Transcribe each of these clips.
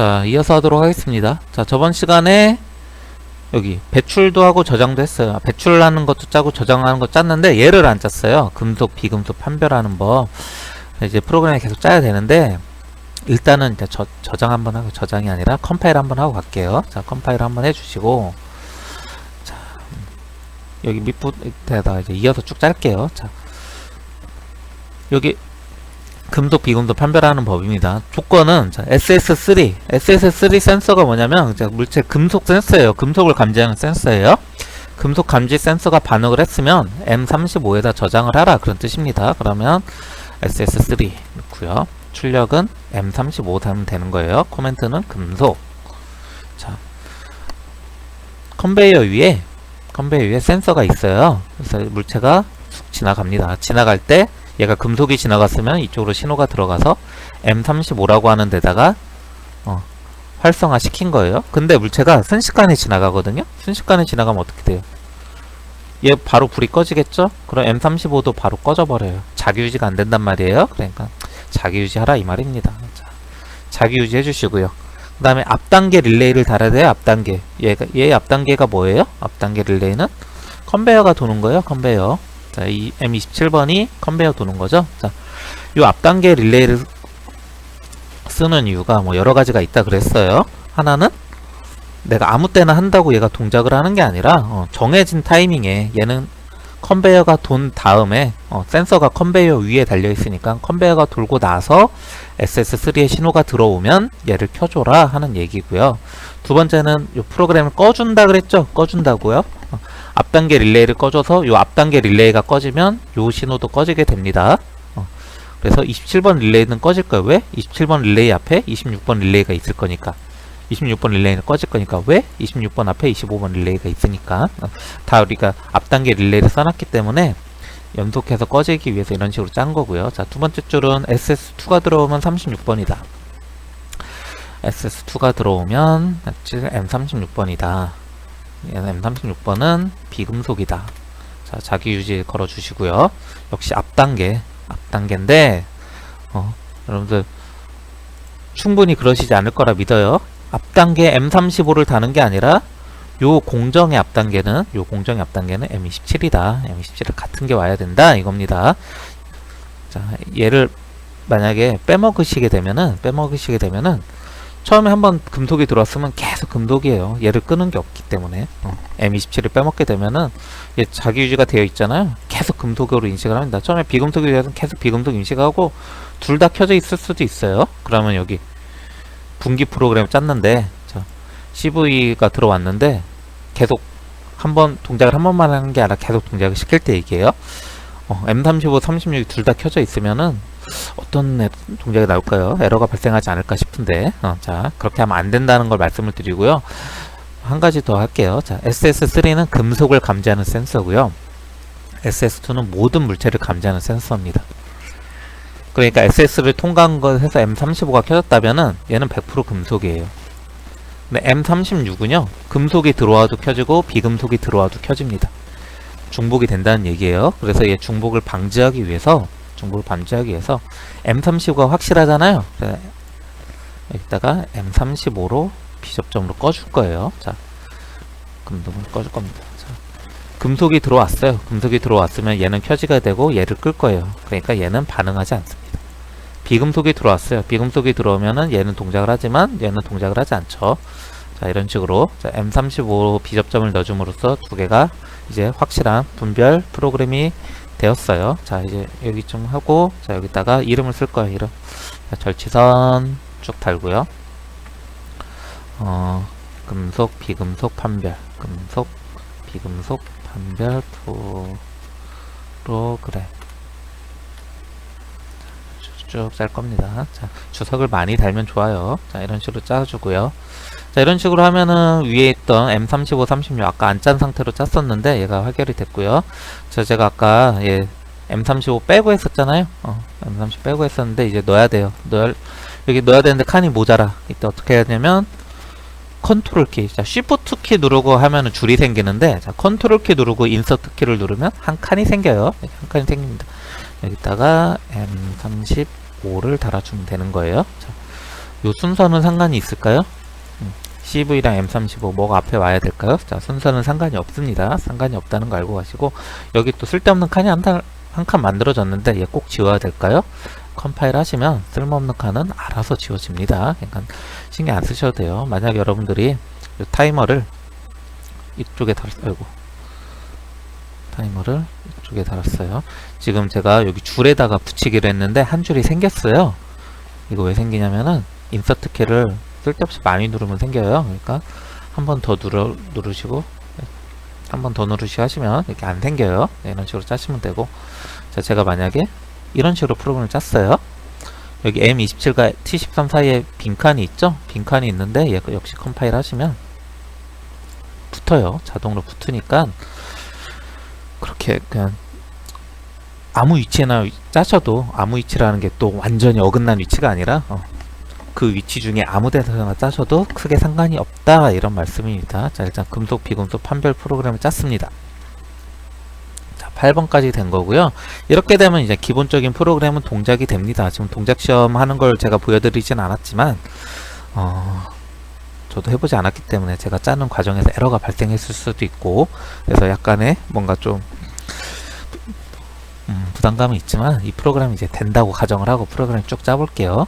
자, 이어서 하도록 하겠습니다. 자, 저번 시간에 여기 배출도 하고 저장도 했어요. 아, 배출하는 것도 짜고 저장하는 거 짰는데 얘를 안 짰어요. 금속, 비금속 판별하는 법. 이제 프로그램에 계속 짜야 되는데 일단은 이제 저, 저장 한번 하고 저장이 아니라 컴파일 한번 하고 갈게요. 자, 컴파일 한번 해주시고 자, 음, 여기 밑부분에다가 이제 이어서 쭉 짤게요. 자, 여기 금속 비금속 판별하는 법입니다. 조건은 자, SS3, SS3 센서가 뭐냐면 자, 물체 금속 센서예요. 금속을 감지하는 센서예요. 금속 감지 센서가 반응을 했으면 M35에다 저장을 하라 그런 뜻입니다. 그러면 SS3 넣고요. 출력은 M35 하면 되는 거예요. 코멘트는 금속. 자, 컨베이어 위에 컨베이어 위에 센서가 있어요. 그래서 물체가 쑥 지나갑니다. 지나갈 때 얘가 금속이 지나갔으면 이쪽으로 신호가 들어가서 M35라고 하는 데다가 어, 활성화 시킨 거예요. 근데 물체가 순식간에 지나가거든요. 순식간에 지나가면 어떻게 돼요? 얘 바로 불이 꺼지겠죠? 그럼 M35도 바로 꺼져버려요. 자기유지가 안 된단 말이에요. 그러니까 자기유지하라 이 말입니다. 자, 자기유지 해주시고요. 그 다음에 앞단계 릴레이를 달아야 돼요. 앞단계. 얘가, 얘 앞단계가 뭐예요? 앞단계 릴레이는 컨베이어가 도는 거예요. 컨베이어. 자, 이 M27번이 컨베이어 도는 거죠. 자, 요 앞단계 릴레이를 쓰는 이유가 뭐 여러 가지가 있다 그랬어요. 하나는 내가 아무 때나 한다고 얘가 동작을 하는 게 아니라 어, 정해진 타이밍에 얘는 컨베이어가 돈 다음에 어, 센서가 컨베이어 위에 달려 있으니까 컨베이어가 돌고 나서 SS3의 신호가 들어오면 얘를 켜줘라 하는 얘기고요. 두 번째는 요 프로그램을 꺼준다 그랬죠? 꺼준다고요. 어, 앞단계 릴레이를 꺼줘서 요 앞단계 릴레이가 꺼지면 요 신호도 꺼지게 됩니다. 어, 그래서 27번 릴레이는 꺼질 거예요. 왜? 27번 릴레이 앞에 26번 릴레이가 있을 거니까. 26번 릴레이는 꺼질 거니까 왜? 26번 앞에 25번 릴레이가 있으니까 어, 다 우리가 앞단계 릴레이를 써놨기 때문에 연속해서 꺼지기 위해서 이런 식으로 짠 거고요. 자, 두 번째 줄은 SS2가 들어오면 36번이다. SS2가 들어오면 M36번이다. M36번은 비금속이다. 자, 자기 유지 걸어 주시고요. 역시 앞단계, 앞단계인데 어, 여러분들 충분히 그러시지 않을 거라 믿어요. 앞단계 M35를 다는 게 아니라 요 공정의 앞단계는 요 공정의 앞단계는 M27이다. M27을 같은 게 와야 된다 이겁니다. 자, 얘를 만약에 빼먹으시게 되면은 빼먹으시게 되면은 처음에 한번 금속이 들어왔으면 계속 금속이에요. 얘를 끄는 게 없기 때문에 어, M27을 빼먹게 되면은 얘 자기 유지가 되어 있잖아요. 계속 금속으로 인식을 합니다. 처음에 비금속이 되어서 계속 비금속 인식하고 둘 다 켜져 있을 수도 있어요. 그러면 여기 분기 프로그램 짰는데 자, CV가 들어왔는데 계속 한 번 동작을 한 번만 하는 게 아니라 계속 동작을 시킬 때 얘기해요. 어, M35, 36이 둘 다 켜져 있으면은 어떤 애- 동작이 나올까요? 에러가 발생하지 않을까 싶은데 어, 자 그렇게 하면 안 된다는 걸 말씀을 드리고요. 한 가지 더 할게요. 자 SS3는 금속을 감지하는 센서고요. SS2는 모든 물체를 감지하는 센서입니다. 그러니까 SS를 통과한 것에서 M35가 켜졌다면은 얘는 100% 금속이에요. 근데 M36은요, 금속이 들어와도 켜지고 비금속이 들어와도 켜집니다. 중복이 된다는 얘기예요. 그래서 얘 중복을 방지하기 위해서, 중복을 방지하기 위해서 M35가 확실하잖아요. 그래서 여기다가 M35로 비접점으로 꺼줄 거예요. 자, 금속을 꺼줄 겁니다. 자, 금속이 들어왔어요. 금속이 들어왔으면 얘는 켜지게 되고 얘를 끌 거예요. 그러니까 얘는 반응하지 않습니다. 비금속이 들어왔어요. 비금속이 들어오면은 얘는 동작을 하지만 얘는 동작을 하지 않죠. 자, 이런 식으로 자, M35 비접점을 넣어줌으로써 두 개가 이제 확실한 분별 프로그램이 되었어요. 자, 이제 여기 좀 하고 자, 여기다가 이름을 쓸 거예요. 이름. 자, 절치선 쭉 달고요. 어, 금속, 비금속 판별. 금속, 비금속 판별 프로그램. 쭉 짤 겁니다. 자, 주석을 많이 달면 좋아요. 자, 이런 식으로 짜주고요. 자, 이런 식으로 하면은 위에 있던 M35, 36 아까 안 짠 상태로 짰었는데 얘가 해결이 됐고요. 자, 제가 아까 예, M35 빼고 했었잖아요. 어, M30 빼고 했었는데 이제 넣어야 돼요. 넣을 여기 넣어야 되는데 칸이 모자라. 이때 어떻게 해야 되냐면 컨트롤 키. 자, 쉬프트 키 누르고 하면은 줄이 생기는데 자, 컨트롤 키 누르고 인서트 키를 누르면 한 칸이 생겨요. 이렇게 한 칸이 생깁니다. 여기다가 M35 를 달아주면 되는 거예요. 자, 요 순서는 상관이 있을까요? 음, CV랑 M35 뭐가 앞에 와야 될까요? 자, 순서는 상관이 없습니다. 상관이 없다는 거 알고 가시고 여기 또 쓸데없는 칸이 한칸 만들어졌는데 얘 꼭 지워야 될까요? 컴파일 하시면 쓸모없는 칸은 알아서 지워집니다. 그러니까 신경 안 쓰셔도 돼요. 만약 여러분들이 요 타이머를 이쪽에 달, 아이고 타이머를 이쪽에 달았어요. 지금 제가 여기 줄에다가 붙이기로 했는데 한 줄이 생겼어요. 이거 왜 생기냐면은 인서트 키를 쓸데없이 많이 누르면 생겨요. 그러니까 한 번 더 누르, 누르시고 한 번 더 누르시 하시면 이렇게 안 생겨요. 네, 이런 식으로 짜시면 되고 자 제가 만약에 이런 식으로 프로그램을 짰어요. 여기 M27과 T13 사이에 빈칸이 있죠? 빈칸이 있는데 얘 역시 컴파일 하시면 붙어요. 자동으로 붙으니까 그렇게 그냥 아무 위치에나 짜셔도 아무 위치라는 게 또 완전히 어긋난 위치가 아니라 어, 그 위치 중에 아무 데서나 짜셔도 크게 상관이 없다 이런 말씀입니다. 자 일단 금속 비금속 판별 프로그램을 짰습니다. 자 8번까지 된 거고요. 이렇게 되면 이제 기본적인 프로그램은 동작이 됩니다. 지금 동작 시험 하는 걸 제가 보여드리진 않았지만 어, 저도 해보지 않았기 때문에 제가 짜는 과정에서 에러가 발생했을 수도 있고 그래서 약간의 뭔가 좀 음, 부담감이 있지만 이 프로그램이 이제 된다고 가정을 하고 프로그램 쭉 짜볼게요.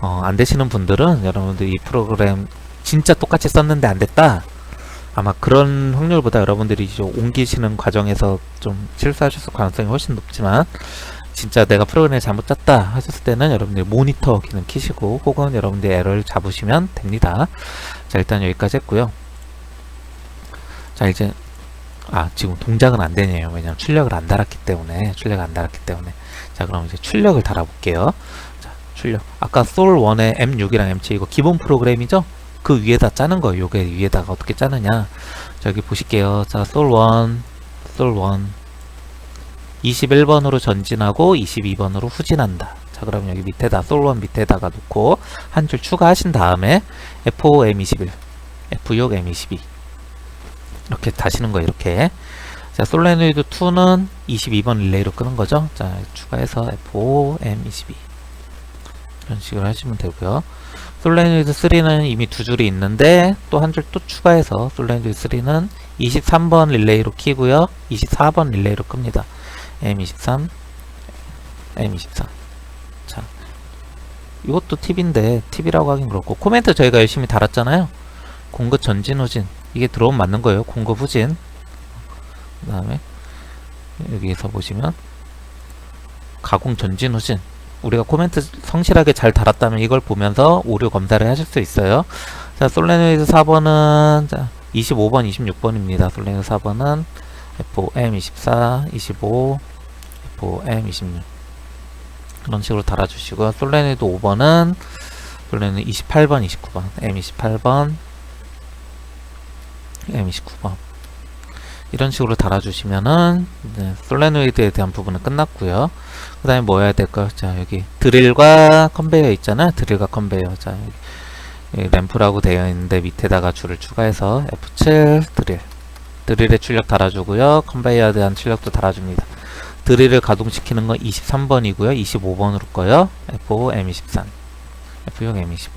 어, 안 되시는 분들은 여러분들 이 프로그램 진짜 똑같이 썼는데 안 됐다. 아마 그런 확률보다 여러분들이 이제 옮기시는 과정에서 좀 실수하실 가능성이 훨씬 높지만 진짜 내가 프로그램을 잘못 짰다 하셨을 때는 여러분들 모니터 기능 키시고 혹은 여러분들 에러를 잡으시면 됩니다. 자 일단 여기까지 했고요. 자 이제 아 지금 동작은 안 되네요. 왜냐면 출력을 안 달았기 때문에 출력 안 달았기 때문에 자 그럼 이제 출력을 달아볼게요. 자 출력 아까 솔1의 M6이랑 M7 이거 기본 프로그램이죠? 그 위에다 짜는 거예요. 요게 위에다가 어떻게 짜느냐 저기 보실게요. 자 솔1 솔1 21번으로 전진하고 22번으로 후진한다. 자 그럼 여기 밑에다 솔1 밑에다가 놓고 한 줄 추가하신 다음에 F5 M21 F6 M22 이렇게 다시는 거예요 이렇게. 자 솔레노이드 2는 22번 릴레이로 끄는 거죠? 자 추가해서 F5 M22 이런 식으로 하시면 되고요. 솔레노이드 3는 이미 두 줄이 있는데 또 한 줄 또 추가해서 솔레노이드 3는 23번 릴레이로 키고요. 24번 릴레이로 끕니다 M23 M23 자 이것도 팁인데 팁이라고 하긴 그렇고 코멘트 저희가 열심히 달았잖아요 공급 전진 후진 이게 들어오면 맞는 거예요. 공급 후진. 그 다음에 여기에서 보시면 가공 전진 후진. 우리가 코멘트 성실하게 잘 달았다면 이걸 보면서 오류 검사를 하실 수 있어요. 자, 솔레노이드 4번은 자, 25번, 26번입니다. 솔레노이드 4번은 FOM24, 25, FOM26 그런 식으로 달아주시고요. 솔레노이드 5번은 솔레노이드 28번, 29번, M28번, M29번 이런 식으로 달아주시면은 네, 솔레노이드에 대한 부분은 끝났고요. 그 다음에 뭐 해야 될까요? 자 여기 드릴과 컨베이어 있잖아요. 드릴과 컨베이어 자 여기, 램프라고 되어 있는데 밑에다가 줄을 추가해서 F7 드릴 드릴의 출력 달아주고요. 컨베이어에 대한 출력도 달아줍니다. 드릴을 가동시키는 건 23번이고요. 25번으로 꺼요. F5 M23 F6 M25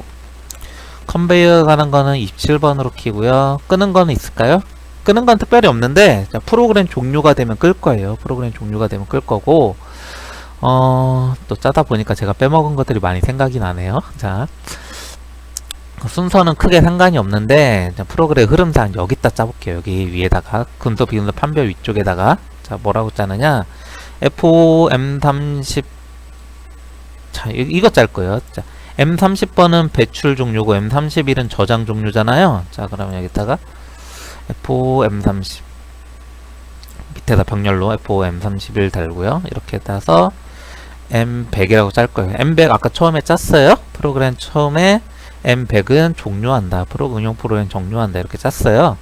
컨베이어 가는 거는 27번으로 키고요. 끄는 거는 있을까요? 끄는 건 특별히 없는데 자, 프로그램 종료가 되면 끌 거예요. 프로그램 종료가 되면 끌 거고 어, 또 짜다 보니까 제가 빼먹은 것들이 많이 생각이 나네요. 자, 순서는 크게 상관이 없는데 자, 프로그램 흐름상 여기다 짜볼게요. 여기 위에다가 금속 비금속 판별 위쪽에다가 자 뭐라고 짜느냐 FOM30 자 이, 이거 짤 거예요. 자 M30번은 배출 종류고 M31은 저장 종류잖아요. 자, 그러면 여기다가 FOM30 밑에다 병렬로 FOM31 달고요. 이렇게 따서 M100이라고 짤 거예요. M100 아까 처음에 짰어요. 프로그램 처음에 M100은 종료한다. 프로 응용 프로그램 종료한다. 이렇게 짰어요.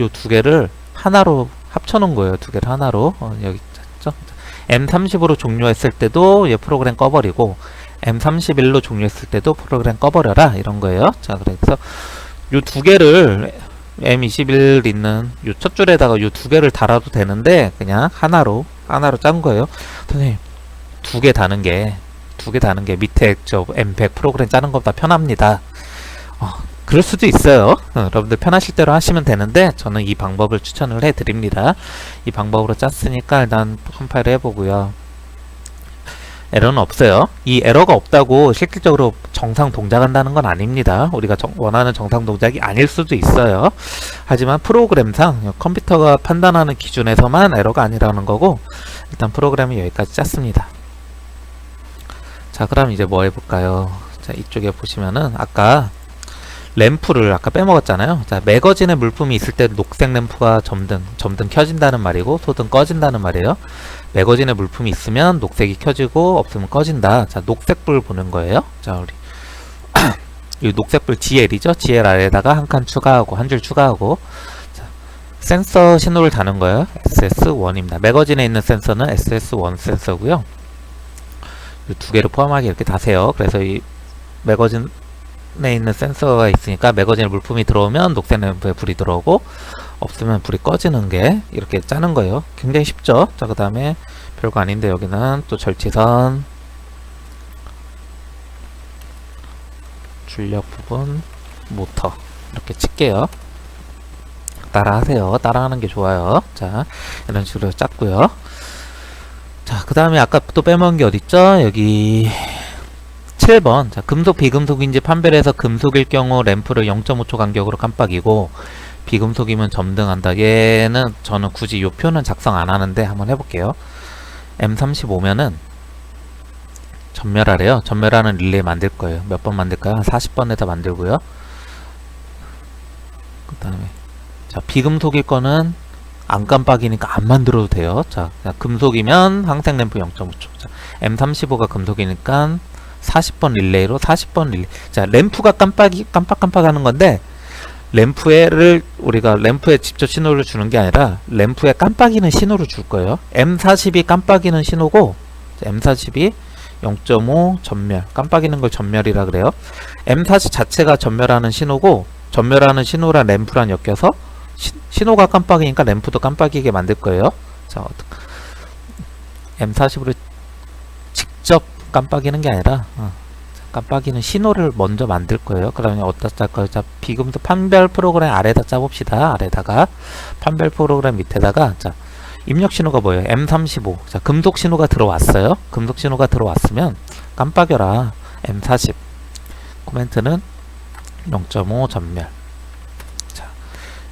요 두 개를 하나로 합쳐놓은 거예요. 두 개를 하나로 어, 여기 짰죠. M30으로 종료했을 때도 얘 프로그램 꺼버리고 M31로 종료했을 때도 프로그램 꺼버려라 이런 거예요. 자 그래서 요 두 개를 M21 있는 요 첫 줄에다가 요 두 개를 달아도 되는데 그냥 하나로 하나로 짠 거예요. 선생님 두 개 다는 게 두 개 다는 게 밑에 저 M100 프로그램 짜는 것보다 편합니다. 어, 그럴 수도 있어요. 어, 여러분들 편하실 대로 하시면 되는데 저는 이 방법을 추천을 해 드립니다. 이 방법으로 짰으니까 일단 컴파일을 해보고요. 에러는 없어요. 이 에러가 없다고 실질적으로 정상 동작한다는 건 아닙니다. 우리가 정- 원하는 정상 동작이 아닐 수도 있어요. 하지만 프로그램상 컴퓨터가 판단하는 기준에서만 에러가 아니라는 거고 일단 프로그램이 여기까지 짰습니다. 자 그럼 이제 뭐 해볼까요? 자 이쪽에 보시면은 아까 램프를 아까 빼먹었잖아요. 자 매거진에 물품이 있을 때 녹색 램프가 점등 점등 켜진다는 말이고 소등 꺼진다는 말이에요. 매거진에 물품이 있으면 녹색이 켜지고 없으면 꺼진다. 자 녹색불 보는 거예요. 자 우리 이 녹색불 GL이죠. GL 아래에다가 한 칸 추가하고 한 줄 추가하고 자, 센서 신호를 다는 거예요. SS1입니다. 매거진에 있는 센서는 SS1 센서고요. 이두 개를 포함하게 이렇게 다세요. 그래서 이 매거진 에 있는 센서가 있으니까 매거진에 물품이 들어오면 녹색 램프에 불이 들어오고 없으면 불이 꺼지는 게 이렇게 짜는 거예요. 굉장히 쉽죠? 자, 그 다음에 별거 아닌데 여기는 또 절치선 출력 부분 모터 이렇게 칠게요. 따라하세요. 따라하는 게 좋아요. 자, 이런 식으로 짰고요. 자, 그 다음에 아까 또 빼먹은 게 어딨죠? 여기 7번. 자, 금속 비금속인지 판별해서 금속일 경우 램프를 0.5초 간격으로 깜빡이고 비금속이면 점등한다. 얘는 저는 굳이 이 표는 작성 안 하는데 한번 해볼게요. M35면은 전멸하래요. 전멸하는 릴레이 만들 거예요. 몇 번 만들까요? 한 40번에다 만들고요. 그 다음에 자 비금속일 거는 안 깜빡이니까 안 만들어도 돼요. 자, 자, 금속이면 항생 램프 0.5초. 자, M35가 금속이니까 40번 릴레이로 40번 릴레이. 자, 램프가 깜빡이 깜빡깜빡 하는 건데 램프에를 우리가 램프에 직접 신호를 주는 게 아니라 램프에 깜빡이는 신호를 줄 거예요. M40이 깜빡이는 신호고 자, M40이 0.5 전멸 깜빡이는 걸 전멸이라 그래요. M40 자체가 전멸하는 신호고 전멸하는 신호랑 램프랑 엮여서 시- 신호가 깜빡이니까 램프도 깜빡이게 만들 거예요. 자, M40으로 직접 깜빡이는 게 아니라 어, 깜빡이는 신호를 먼저 만들 거예요. 그러면 어디다 짤까요? 자, 비금도 판별 프로그램 아래다 짜봅시다. 아래다가 판별 프로그램 밑에다가 자, 입력 신호가 뭐예요? M35. 자, 금속 신호가 들어왔어요. 금속 신호가 들어왔으면 깜빡여라. M40. 코멘트는 0.5 전멸. 자,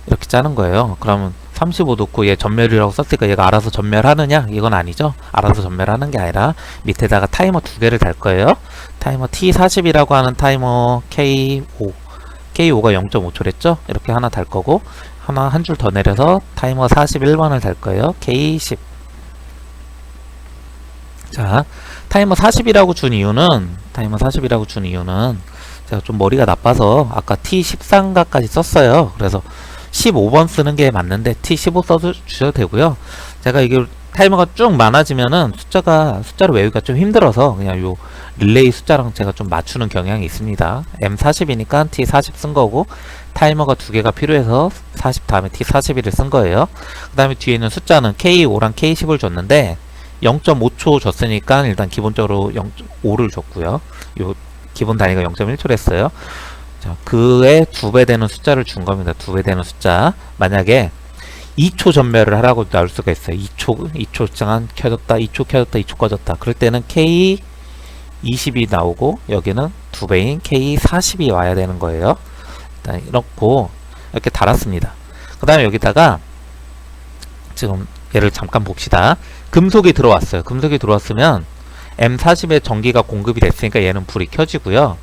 이렇게 짜는 거예요. 그러면 35 놓고 얘 전멸이라고 썼으니까 얘가 알아서 전멸하느냐? 이건 아니죠. 알아서 전멸하는 게 아니라 밑에다가 타이머 두 개를 달 거예요. 타이머 T40이라고 하는 타이머 K5. K5가 0.5초랬죠? 이렇게 하나 달 거고 하나 한 줄 더 내려서 타이머 41번을 달 거예요. K10. 자, 타이머 40이라고 준 이유는 타이머 40이라고 준 이유는 제가 좀 머리가 나빠서 아까 T13가까지 썼어요. 그래서 15번 쓰는 게 맞는데 T15 써주셔도 되고요. 제가 이게 타이머가 쭉 많아지면은 숫자가 숫자로 외우기가 좀 힘들어서 그냥 요 릴레이 숫자랑 제가 좀 맞추는 경향이 있습니다. M40이니까 T40 쓴 거고 타이머가 두 개가 필요해서 40 다음에 T41을 쓴 거예요. 그 다음에 뒤에 있는 숫자는 K5랑 K10을 줬는데 0.5초 줬으니까 일단 기본적으로 0.5를 줬고요. 요 기본 단위가 0.1초를 했어요. 자, 그에 두배 되는 숫자를 준 겁니다. 두 배 되는 숫자. 만약에 2초 전멸을 하라고 나올 수가 있어요. 2초, 2초 동안 켜졌다, 2초 켜졌다, 2초 꺼졌다. 그럴 때는 K 20이 나오고 여기는 두 배인 K 40이 와야 되는 거예요. 일단 이렇고 이렇게 달았습니다. 그 다음에 여기다가 지금 얘를 잠깐 봅시다. 금속이 들어왔어요. 금속이 들어왔으면 M40에 전기가 공급이 됐으니까 얘는 불이 켜지고요.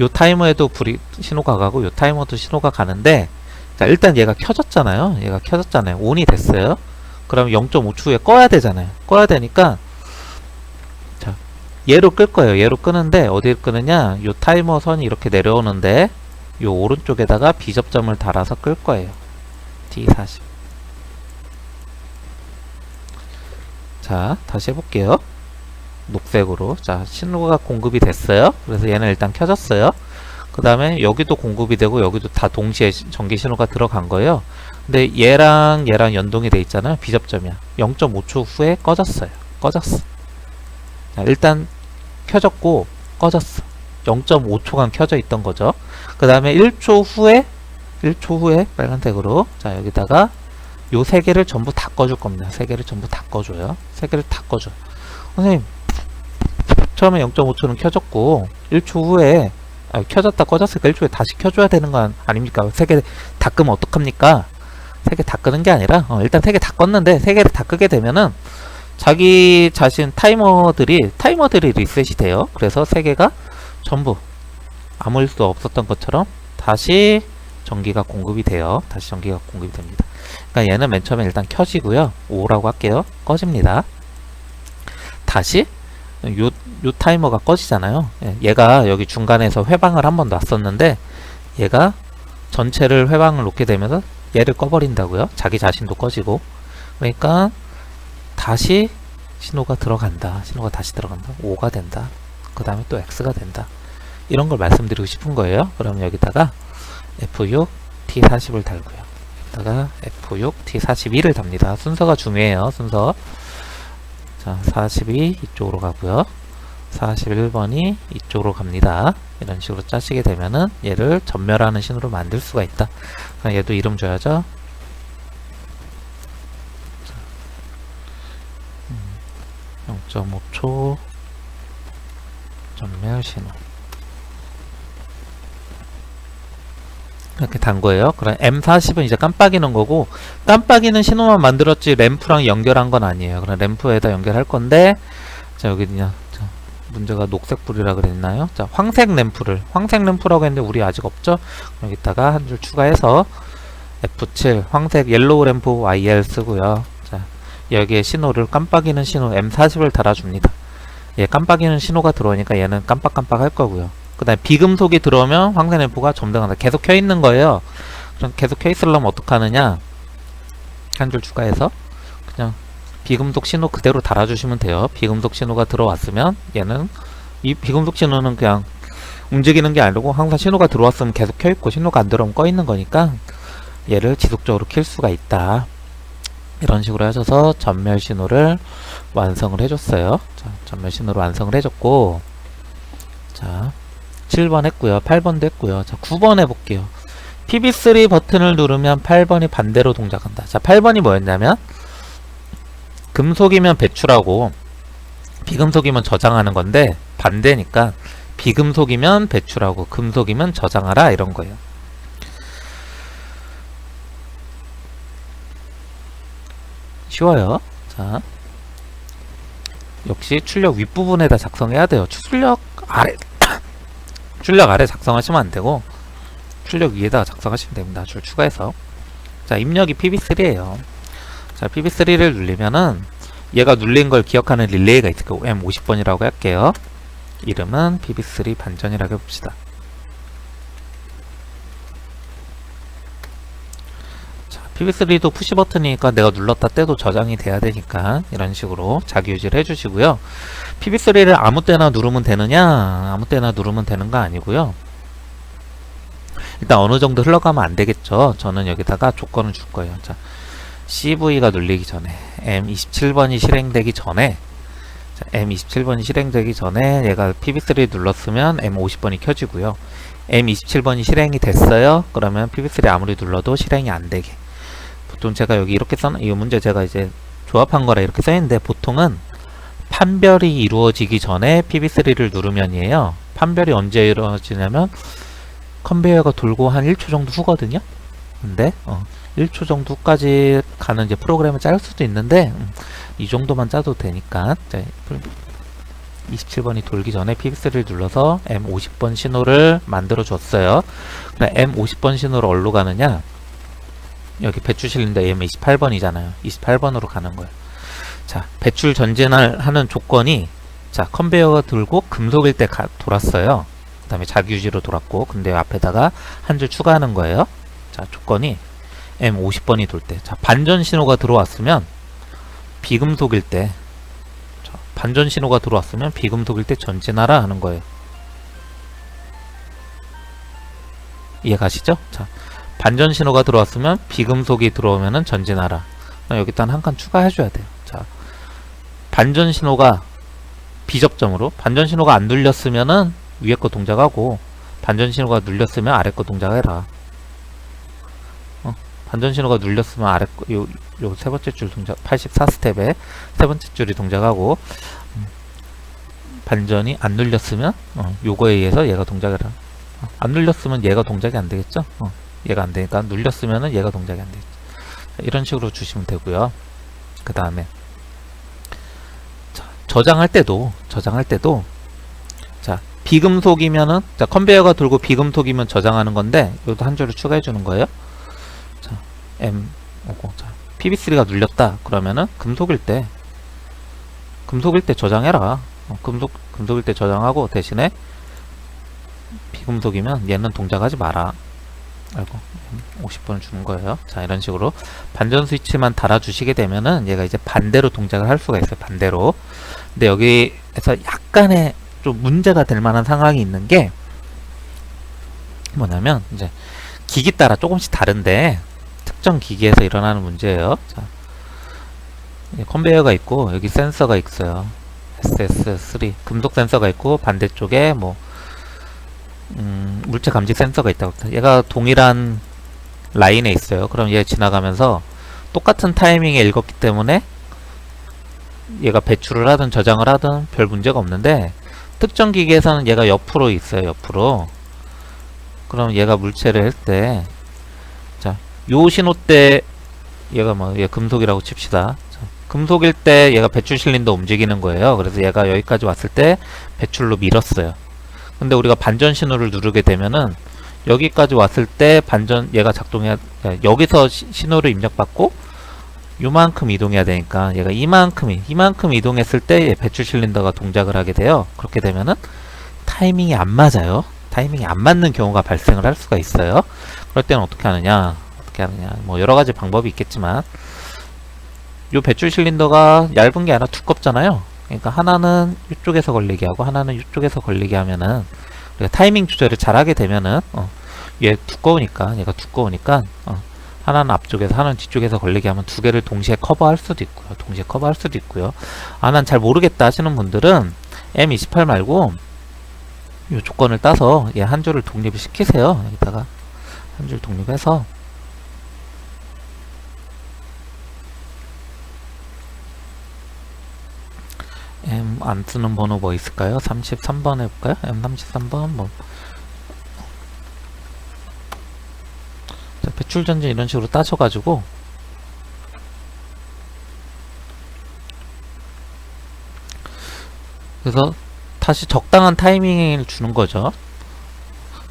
요 타이머에도 불이 신호가 가고 요 타이머도 신호가 가는데 자 일단 얘가 켜졌잖아요. 얘가 켜졌잖아요. 온이 됐어요. 그럼 0.5초 후에 꺼야 되잖아요. 꺼야 되니까 자 얘로 끌 거예요. 얘로 끄는데 어디를 끄느냐? 요 타이머 선이 이렇게 내려오는데 요 오른쪽에다가 비접점을 달아서 끌 거예요. T40 자 다시 해볼게요. 녹색으로 자 신호가 공급이 됐어요 그래서 얘는 일단 켜졌어요 그 다음에 여기도 공급이 되고 여기도 다 동시에 시- 전기 신호가 들어간 거예요 근데 얘랑 얘랑 연동이 돼 있잖아요 비접점이야 0.5초 후에 꺼졌어요 꺼졌어 자 일단 켜졌고 꺼졌어. 0.5초간 켜져 있던 거죠. 그 다음에 1초 후에 1초 후에 빨간색으로 자 여기다가 요 세 개를 전부 다 꺼줄 겁니다. 세 개를 전부 다 꺼줘요. 세 개를 다 꺼줘. 선생님 처음에 0.5초는 켜졌고 1초 후에 아, 켜졌다 꺼졌으니까 1초에 다시 켜줘야 되는 건 아닙니까? 세개다 끄면 어떡합니까? 세개다 끄는 게 아니라 어, 일단 세개다 껐는데 세 개를 다 끄게 되면은 자기 자신 타이머들이 타이머들이 리셋이 돼요. 그래서 세 개가 전부 아무 일도 없었던 것처럼 다시 전기가 공급이 돼요. 다시 전기가 공급이 됩니다. 그러니까 얘는 맨 처음에 일단 켜지고요. 5라고 할게요. 꺼집니다. 다시 요, 요 타이머가 꺼지잖아요. 예, 얘가 여기 중간에서 회방을 한번 놨었는데 얘가 전체를 회방을 놓게 되면서 얘를 꺼버린다고요. 자기 자신도 꺼지고 그러니까 다시 신호가 들어간다. 신호가 다시 들어간다. 5가 된다. 그 다음에 또 X가 된다. 이런 걸 말씀드리고 싶은 거예요. 그럼 여기다가 F6 T40을 달고요. 여기다가 F6 T41을 답니다. 순서가 중요해요. 순서. 자, 42 이쪽으로 가고요. 41번이 이쪽으로 갑니다. 이런 식으로 짜시게 되면은 얘를 전멸하는 신호로 만들 수가 있다. 얘도 이름 줘야죠. 0.5초 전멸 신호 이렇게 단 거예요. 그럼 M40은 이제 깜빡이는 거고 깜빡이는 신호만 만들었지 램프랑 연결한 건 아니에요. 그럼 램프에다 연결할 건데 자 여기 그냥 자, 문제가 녹색 불이라 그랬나요? 자 황색 램프를 황색 램프라고 했는데 우리 아직 없죠? 여기다가 한 줄 추가해서 F7 황색 옐로우 램프 YL 쓰고요. 자 여기에 신호를 깜빡이는 신호 M40을 달아줍니다. 얘 깜빡이는 신호가 들어오니까 얘는 깜빡깜빡 할 거고요. 그 다음에 비금속이 들어오면 황색 램프가 점등한다. 계속 켜 있는 거예요. 그럼 계속 켜 있으려면 어떡하느냐? 한 줄 추가해서 그냥 비금속 신호 그대로 달아주시면 돼요. 비금속 신호가 들어왔으면 얘는 이 비금속 신호는 그냥 움직이는 게 아니고 항상 신호가 들어왔으면 계속 켜 있고 신호가 안 들어오면 꺼 있는 거니까 얘를 지속적으로 킬 수가 있다. 이런 식으로 하셔서 전멸 신호를 완성을 해줬어요. 자, 전멸 신호를 완성을 해줬고, 자, 7번 했고요. 8번도 했고요. 자, 9번 해볼게요. PB3 버튼을 누르면 8번이 반대로 동작한다. 자, 8번이 뭐였냐면, 금속이면 배출하고, 비금속이면 저장하는 건데, 반대니까, 비금속이면 배출하고, 금속이면 저장하라, 이런 거예요. 쉬워요. 자, 역시 출력 윗부분에다 작성해야 돼요. 출력 아래, 출력 아래 작성하시면 안 되고, 출력 위에다 작성하시면 됩니다. 줄 추가해서. 자, 입력이 PB3예요. 자, PB3를 눌리면은, 얘가 눌린 걸 기억하는 릴레이가 있을 거고, M50번이라고 할게요. 이름은 PB3 반전이라고 해봅시다. PB3도 푸시 버튼이니까 내가 눌렀다 떼도 저장이 돼야 되니까 이런 식으로 자기 유지를 해주시고요. PB3를 아무 때나 누르면 되느냐? 아무 때나 누르면 되는 거 아니고요. 일단 어느 정도 흘러가면 안 되겠죠. 저는 여기다가 조건을 줄 거예요. 자, CV가 눌리기 전에 M27번이 실행되기 전에 자, M27번이 실행되기 전에 얘가 PB3 눌렀으면 M50번이 켜지고요. M27번이 실행이 됐어요. 그러면 PB3 아무리 눌러도 실행이 안 되게. 보통 제가 여기 이렇게 써이 문제 제가 이제 조합한 거라 이렇게 써있는데 보통은 판별이 이루어지기 전에 PB3를 누르면이에요. 판별이 언제 이루어지냐면 컨베이어가 돌고 한 1초 정도 후거든요. 근데 어, 1초 정도까지 가는 이제 프로그램을 짤 수도 있는데 음, 이 정도만 짜도 되니까 자, 27번이 돌기 전에 PB3를 눌러서 M50번 신호를 만들어 줬어요. 그럼 M50번 신호를 어디로 가느냐? 여기 배출 실린더 M28번이잖아요. 28번으로 가는 거예요. 자, 배출 전진을 하는 조건이 자, 컨베이어가 들고 금속일 때 가, 돌았어요. 그 다음에 자기 유지로 돌았고, 근데 앞에다가 한 줄 추가하는 거예요. 자, 조건이 M50번이 돌 때. 자, 반전 신호가 들어왔으면 비금속일 때 자, 반전 신호가 들어왔으면 비금속일 때 전진하라 하는 거예요. 이해 가시죠? 자, 반전 신호가 들어왔으면 비금속이 들어오면은 전진하라. 그럼 여기다 한칸 추가해줘야 돼요. 자, 반전 신호가 비접점으로 반전 신호가 안 눌렸으면은 위에 거 동작하고 반전 신호가 눌렸으면 아래 거 동작해라. 어, 반전 신호가 눌렸으면 아래 거, 요, 요 세 번째 줄 동작, 84스텝에 세 번째 줄이 동작하고, 음, 반전이 안 눌렸으면, 어, 요거에 의해서 얘가 동작해라. 어, 안 눌렸으면 얘가 동작이 안 되겠죠? 어, 얘가 안 되니까 눌렸으면은 얘가 동작이 안 되겠죠. 자, 이런 식으로 주시면 되고요. 그 다음에, 저장할 때도, 저장할 때도, 자, 비금속이면은, 자, 컨베이어가 돌고 비금속이면 저장하는 건데, 이것도 한 줄을 추가해 주는 거예요. 자, M, 오고, 자, PB3가 눌렸다. 그러면은, 금속일 때, 금속일 때 저장해라. 어, 금속, 금속일 때 저장하고, 대신에, 비금속이면 얘는 동작하지 마라. 알고, 50번을 주는 거예요. 자, 이런 식으로 반전 스위치만 달아주시게 되면은, 얘가 이제 반대로 동작을 할 수가 있어요. 반대로. 근데 여기에서 약간의 좀 문제가 될 만한 상황이 있는 게 뭐냐면 이제 기기 따라 조금씩 다른데 특정 기기에서 일어나는 문제예요. 자, 이 컨베이어가 있고 여기 센서가 있어요. SS3 금속 센서가 있고 반대쪽에 뭐 음, 물체 감지 센서가 있다고 합니다. 얘가 동일한 라인에 있어요. 그럼 얘 지나가면서 똑같은 타이밍에 읽었기 때문에 얘가 배출을 하든 저장을 하든 별 문제가 없는데 특정 기기에서는 얘가 옆으로 있어요 옆으로 그럼 얘가 물체를 할 때 자, 요 신호 때 얘가 뭐 얘 금속이라고 칩시다 자, 금속일 때 얘가 배출 실린더 움직이는 거예요 그래서 얘가 여기까지 왔을 때 배출로 밀었어요 근데 우리가 반전 신호를 누르게 되면은 여기까지 왔을 때 반전 얘가 작동해야 여기서 시- 신호를 입력받고 요만큼 이동해야 되니까 얘가 이만큼 이- 이만큼 이동했을 때얘 배출 실린더가 동작을 하게 돼요. 그렇게 되면은 타이밍이 안 맞아요. 타이밍이 안 맞는 경우가 발생을 할 수가 있어요. 그럴 때는 어떻게 하느냐? 어떻게 하느냐? 뭐 여러 가지 방법이 있겠지만 요 배출 실린더가 얇은 게 아니라 두껍잖아요. 그러니까 하나는 이쪽에서 걸리게 하고 하나는 이쪽에서 걸리게 하면은 우리가 타이밍 조절을 잘하게 되면은 어, 얘 두꺼우니까 얘가 두꺼우니까 어, 하나는 앞쪽에서 하나는 뒤쪽에서 걸리게 하면 두 개를 동시에 커버할 수도 있고요. 동시에 커버할 수도 있고요. 아, 난 잘 모르겠다 하시는 분들은 M28 말고 이 조건을 따서 얘 한 줄을 독립을 시키세요. 여기다가 한 줄 독립해서 M 안 쓰는 번호 뭐 있을까요? 33번 해볼까요? M 33번 뭐 자, 배출 전진 이런 식으로 따져가지고 그래서 다시 적당한 타이밍을 주는 거죠.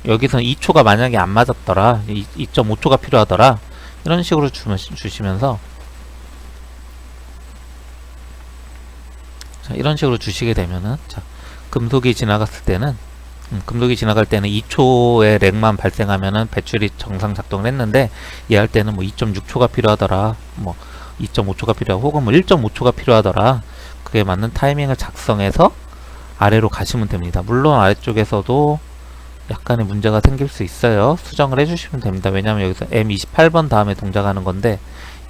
여기서는 2초가 만약에 안 맞았더라, 2.5초가 필요하더라, 이런 식으로 주, 주시면서 자, 이런 식으로 주시게 되면은 자, 금속이 지나갔을 때는 음, 금속이 지나갈 때는 2초의 렉만 발생하면은 배출이 정상 작동을 했는데 얘 할 때는 뭐 2.6초가 필요하더라 뭐 2.5초가 필요하고 혹은 뭐 1.5초가 필요하더라 그에 맞는 타이밍을 작성해서 아래로 가시면 됩니다 물론 아래쪽에서도 약간의 문제가 생길 수 있어요 수정을 해주시면 됩니다 왜냐면 여기서 M28번 다음에 동작하는 건데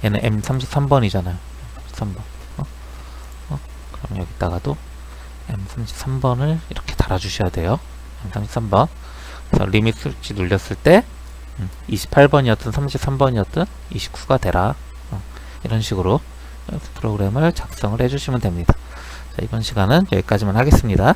얘는 M33번이잖아요 33번 어? 어? 그럼 여기다가도 M33번을 이렇게 달아주셔야 돼요. M33번. 그래서 리밋 스위치 눌렸을 때 28번이었든 33번이었든 29가 되라. 어, 이런 식으로 프로그램을 작성을 해주시면 됩니다. 자, 이번 시간은 여기까지만 하겠습니다.